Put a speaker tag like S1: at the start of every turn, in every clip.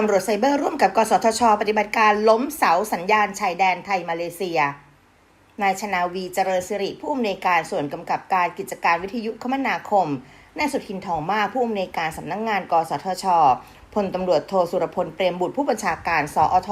S1: ตำรวจไซเบอร์ร่วมกับกสทช ปฏิบัติการล้มเสาสัญญาณชายแดนไทยมาเลเซีย นายชนาวีเจริญสิริผู้อำนวยการส่วนกำกับการกิจการวิทยุคมนาคม นายสุทินทองมาผู้อำนวยการสำนักงงานกสทชพลตำรวจโทสุรพลเปรมบุตรผู้บัญชาการสอท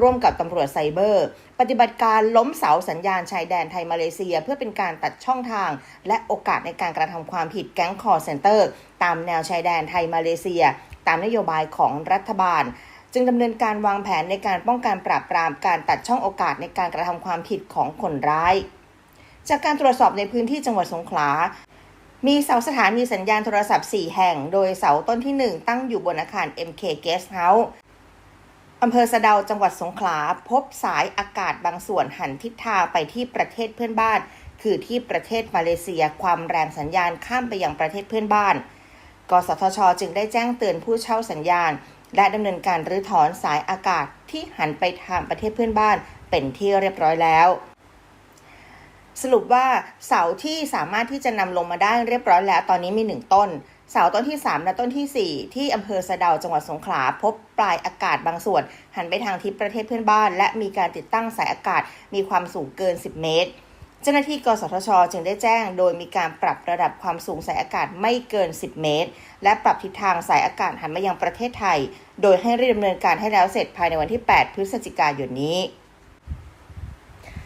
S1: ร่วมกับตำรวจไซเบอร์ ปฏิบัติการล้มเสาสัญญาณชายแดนไทยมาเลเซีย เพื่อเป็นการตัดช่องทาง และโอกาสในการกระทำความผิดแก๊งคอร์เซนเตอร์ ตามแนวชายแดนไทยมาเลเซีย ตามนโยบายของรัฐบาล จึงดำเนินการวางแผนในการป้องกันปราบปรามการตัดช่องโอกาสในการกระทำความผิดของคนร้ายจากการตรวจสอบในพื้นที่จังหวัดสงขลา มีเสาสถานีสัญญาณโทรศัพท์ 4 แห่ง โดยเสาต้นที่ 1 ตั้งอยู่บนอาคาร MK Guest House อำเภอสะเดาจังหวัดสงขลา พบสายอากาศบางส่วนหันทิศทางไปที่ประเทศเพื่อนบ้าน คือที่ประเทศมาเลเซียความแรงสัญญาณข้ามไปยังประเทศเพื่อนบ้าน กสทช จึงได้แจ้งเตือนผู้เช่าสัญญาณ และดำเนินการรื้อถอนสายอากาศที่หันไปทางประเทศเพื่อนบ้านเป็นที่เรียบร้อยแล้ว รุปว่าเสาที่สามารถที่จะนำลงมาได้เรียบร้อยแล้ว ตอนนี้มีหนึ่งต้น เสาต้นที่ 3 และต้นทีสี่ 4 ที่อำเภอสะเดาจังหวัดสงขลาพบปลายอากาศบางส่วน หันไปทางทิศประเทศเพื่อนบ้าน และมีการติดตั้งสายอากาศมีความสูงเกิน 10 เมตร เจ้าหน้าที่กสทช จึงได้แจ้ง โดยมีการปรับระดับความสูงสายอากาศไม่เกิน 10 เมตร และปรับทิศทางสายอากาศหันมายังประเทศไทย โดยให้รีบดำเนินการให้แล้วเสร็จภายในวันที่ 8 พฤศจิกายนนี้